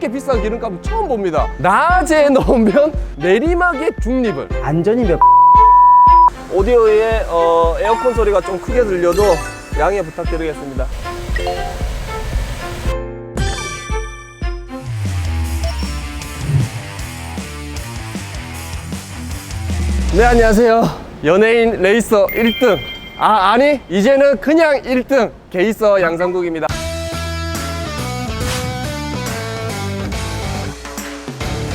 이렇게 비싼 기름값은 처음 봅니다. 낮에 넣으면 내리막의 중립을 안전이 몇 오디오에 어, 에어컨 소리가 좀 크게 들려도 양해 부탁드리겠습니다. 네, 안녕하세요. 연예인 레이서 1등. 아, 아니, 이제는 그냥 1등. 게이서 양상국입니다.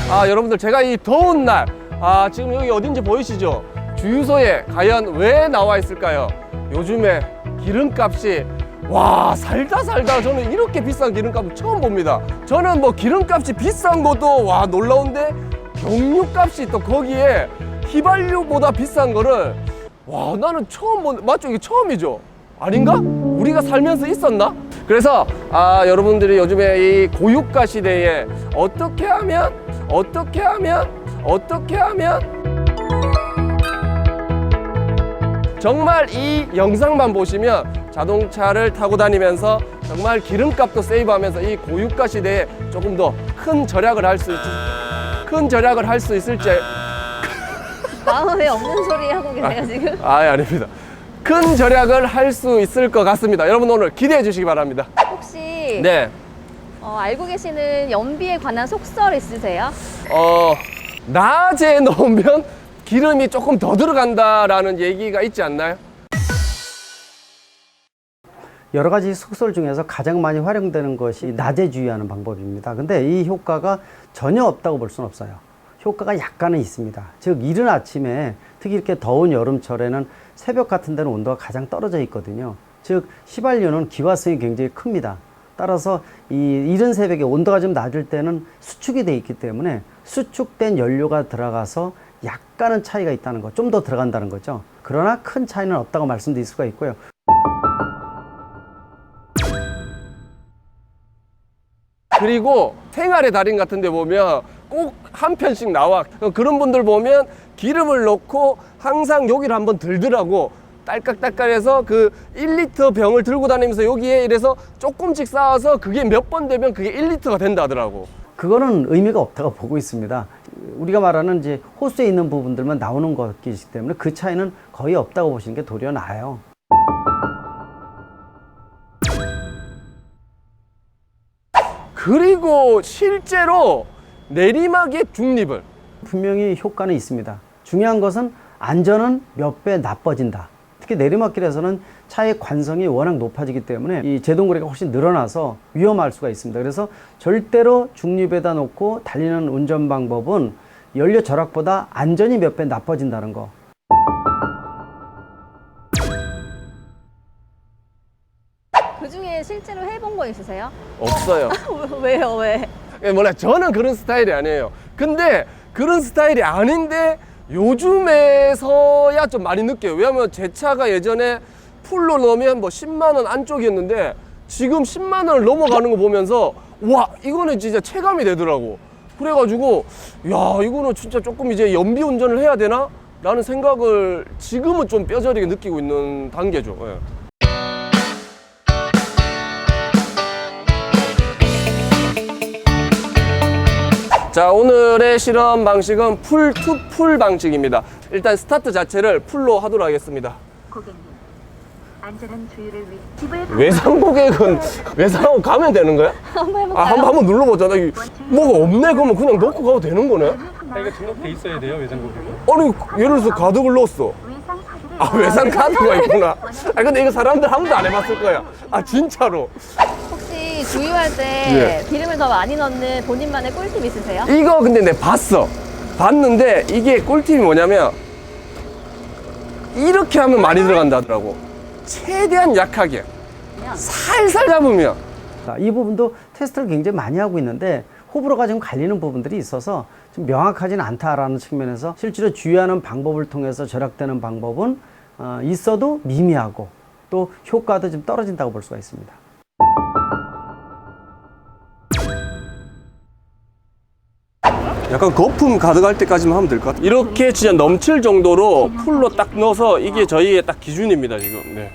아, 여러분들, 제가 이 더운 날, 아, 지금 여기 어딘지 보이시죠? 주유소에 과연 왜 나와 있을까요? 요즘에 기름값이 와 살다 살다 저는 이렇게 비싼 기름값을 처음 봅니다. 저는 뭐 기름값이 비싼 것도 와 놀라운데 경유값이 또 거기에 휘발유보다 비싼 거를 와 나는 처음 본 맞죠 이게 처음이죠 아닌가 우리가 살면서 있었나 그래서 아 여러분들이 요즘에 이 고유가 시대에 어떻게 하면 어떻게 하면 어떻게 하면 정말 이 영상만 보시면 자동차를 타고 다니면서 정말 기름값도 세이브하면서 이 고유가 시대에 조금 더 큰 절약을 할 수 있, 큰 절약을 할 수 있을지 마음에 없는 소리 하고 계세요 지금? 아 아닙니다. 큰 절약을 할 수 있을 것 같습니다. 여러분 오늘 기대해 주시기 바랍니다. 혹시 네, 어, 알고 계시는 연비에 관한 속설 있으세요? 어 낮에 넣으면 기름이 조금 더 들어간다라는 얘기가 있지 않나요? 여러 가지 속설 중에서 가장 많이 활용되는 것이 낮에 주의하는 방법입니다. 근데 이 효과가 전혀 없다고 볼 수는 없어요. 효과가 약간은 있습니다. 즉 이른 아침에 특히 이렇게 더운 여름철에는 새벽 같은 데는 온도가 가장 떨어져 있거든요. 즉 휘발유는 기화성이 굉장히 큽니다. 따라서 이 이른 새벽에 온도가 좀 낮을 때는 수축이 돼 있기 때문에 수축된 연료가 들어가서 약간은 차이가 있다는 거, 좀 더 들어간다는 거죠. 그러나 큰 차이는 없다고 말씀드릴 수가 있고요. 그리고 생활의 달인 같은 데 보면 꼭 한 편씩 나와. 그런 분들 보면 기름을 넣고 항상 여기를 한번 들더라고. 딸깍딸깍해서 그 1리터 병을 들고 다니면서 여기에 이래서 조금씩 쌓아서 그게 몇 번 되면 그게 1리터가 된다 하더라고. 그거는 의미가 없다고 보고 있습니다. 우리가 말하는 이제 호수에 있는 부분들만 나오는 것이기 때문에 그 차이는 거의 없다고 보시는 게 도리어 나아요. 그리고 실제로 내리막의 중립을 분명히 효과는 있습니다. 중요한 것은 안전은 몇 배 나빠진다. 특히 내리막길에서는 차의 관성이 워낙 높아지기 때문에 이 제동거리가 훨씬 늘어나서 위험할 수가 있습니다. 그래서 절대로 중립에다 놓고 달리는 운전 방법은 연료 절약보다 안전이 몇 배 나빠진다는 거. 그 중에 실제로 해본 거 있으세요? 없어요. 왜요 왜? 예, 몰라 저는 그런 스타일이 아니에요. 근데 그런 스타일이 아닌데 요즘에서야 좀 많이 느껴요. 왜냐면 제 차가 예전에 풀로 넣으면 뭐 10만 원 안쪽이었는데 지금 10만 원을 넘어가는 거 보면서 와 이거는 진짜 체감이 되더라고. 그래가지고 야 이거는 진짜 조금 이제 연비 운전을 해야 되나? 라는 생각을 지금은 좀 뼈저리게 느끼고 있는 단계죠. 예. 자 오늘의 실험 방식은 풀 투 풀 방식입니다. 일단 스타트 자체를 풀로 하도록 하겠습니다. 고객님, 안전한 주의를 위해 집을 외상 고객은 외상하고 가면 되는 거야? 한번 해볼까요? 아 한번 한번 눌러보자. 이 뭐가 없네? 그러면 그냥 넣고 가도 되는 거네? 아, 이거 등록돼 있어야 돼요 외장 고객은? 아니 예를 들어서 가득을 넣었어. 외상 카드를 아 외상 카드가 있구나. 아 근데 이거 사람들 한 번도 안 해봤을 거야. 아 진짜로 주유할 때 예. 기름을 더 많이 넣는 본인만의 꿀팁 있으세요? 이거 근데 내가 봤어 봤는데 이게 꿀팁이 뭐냐면 이렇게 하면 많이 들어간다 하더라고 최대한 약하게 살살 잡으면 자, 이 부분도 테스트를 굉장히 많이 하고 있는데 호불호가 좀 갈리는 부분들이 있어서 좀 명확하지는 않다라는 측면에서 실제로 주의하는 방법을 통해서 절약되는 방법은 어, 있어도 미미하고 또 효과도 좀 떨어진다고 볼 수가 있습니다. 약간 거품 가득할 때까지만 하면 될 것 같아요. 이렇게 진짜 넘칠 정도로 풀로 딱 넣어서 이게 저희의 딱 기준입니다 지금. 네.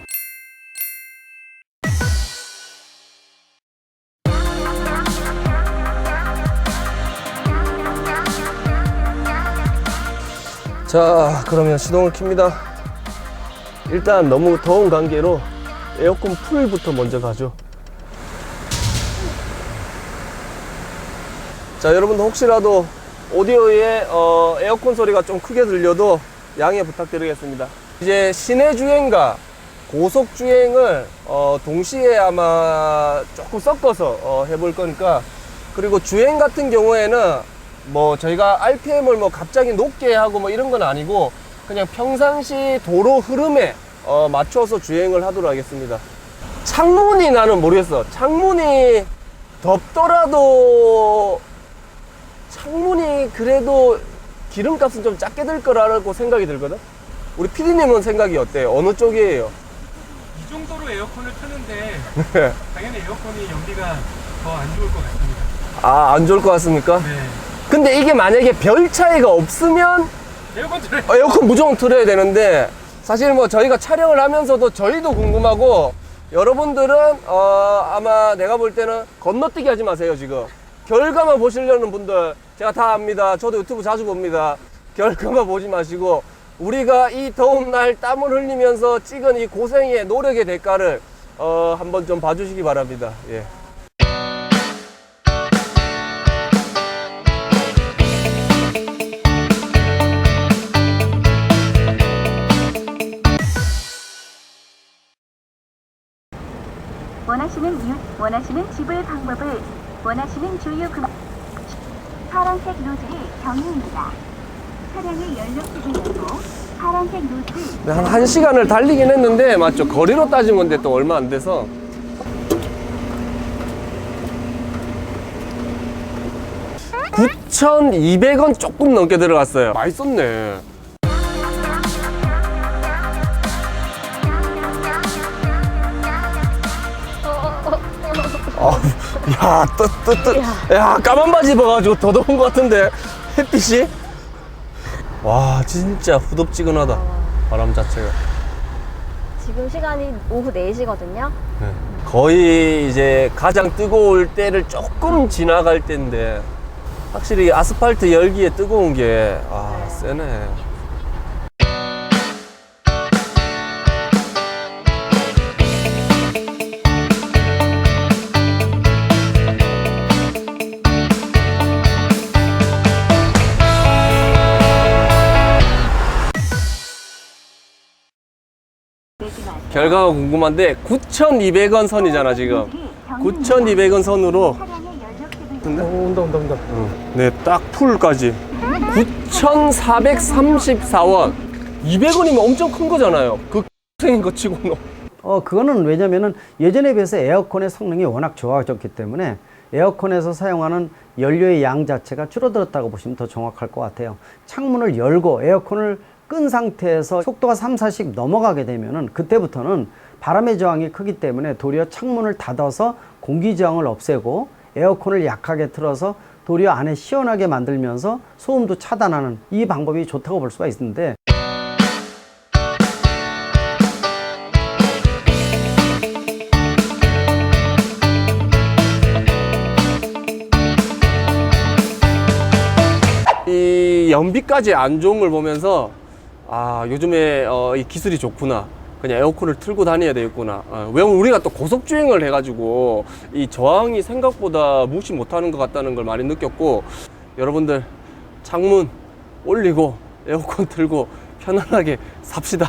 자 그러면 시동을 킵니다. 일단 너무 더운 관계로 에어컨 풀부터 먼저 가죠. 자 여러분도 혹시라도 오디오에 어, 에어컨 소리가 좀 크게 들려도 양해 부탁드리겠습니다. 이제 시내 주행과 고속 주행을 어, 동시에 아마 조금 섞어서 어, 해볼 거니까 그리고 주행 같은 경우에는 뭐 저희가 RPM을 뭐 갑자기 높게 하고 뭐 이런 건 아니고 그냥 평상시 도로 흐름에 어, 맞춰서 주행을 하도록 하겠습니다. 창문이 나는 모르겠어. 창문이 덥더라도 창문이 그래도 기름값은 좀 작게 들 거라고 생각이 들거든. 우리 PD님은 생각이 어때요? 어느 쪽이에요? 이 정도로 에어컨을 트는데 당연히 에어컨이 연비가 더 안 좋을 것 같습니다. 아, 안 좋을 것 같습니까? 네. 근데 이게 만약에 별 차이가 없으면 에어컨 틀어요. 어, 에어컨 무조건 틀어야 되는데 사실 뭐 저희가 촬영을 하면서도 저희도 궁금하고 여러분들은 어, 아마 내가 볼 때는 건너뛰기 하지 마세요 지금 결과만 보시려는 분들 제가 다 압니다. 저도 유튜브 자주 봅니다. 결과만 보지 마시고 우리가 이 더운 날 땀을 흘리면서 찍은 이 고생의 노력의 대가를 어, 한번 좀 봐주시기 바랍니다. 예. 원하시는 이웃, 원하시는 지불 방법을, 원하시는 주유 금 파란색 노즐이 경유입니다. 차량의 연료식이 열고 파란색 노즐 네, 한 1시간을 달리긴 했는데 맞죠? 거리로 따지면 근데 또 얼마 안 돼서. (9,200원) 조금 넘게 들어갔어요. 많이 썼네. 아, 야, 뜨, 뜨, 뜨. 야, 까만 바지 입어가지고 더 더운 것 같은데, 햇빛이? 와, 진짜 후덥지근하다. 바람 자체가. 지금 시간이 오후 4시거든요. 거의 이제 가장 뜨거울 때를 조금 지나갈 때인데, 확실히 아스팔트 열기에 뜨거운 게, 아, 세네. 결과가 궁금한데, 9,200원 선이잖아, 지금. 9,200원 선으로. 근데? 온다 온다 온다. 네딱 풀까지. 9,434원. 200원이면 엄청 큰 거잖아요. 그 생긴 거 치고는. 어, 그거는 왜냐면은 예전에 비해서 에어컨의 성능이 워낙 좋아졌기 때문에 에어컨에서 사용하는 연료의 양 자체가 줄어들었다고 보시면 더 정확할 것 같아요. 창문을 열고 에어컨을 끈 상태에서 속도가 3, 40 넘어가게 되면은 그때부터는 바람의 저항이 크기 때문에 도리어 창문을 닫아서 공기 저항을 없애고 에어컨을 약하게 틀어서 도리어 안에 시원하게 만들면서 소음도 차단하는 이 방법이 좋다고 볼 수가 있는데 이 연비까지 안 좋은 걸 보면서 아 요즘에 어, 이 기술이 좋구나. 그냥 에어컨을 틀고 다녀야 되겠구나. 아, 왜냐면 우리가 또 고속주행을 해가지고 이 저항이 생각보다 무시 못하는 것 같다는 걸 많이 느꼈고 여러분들 창문 올리고 에어컨 틀고 편안하게 삽시다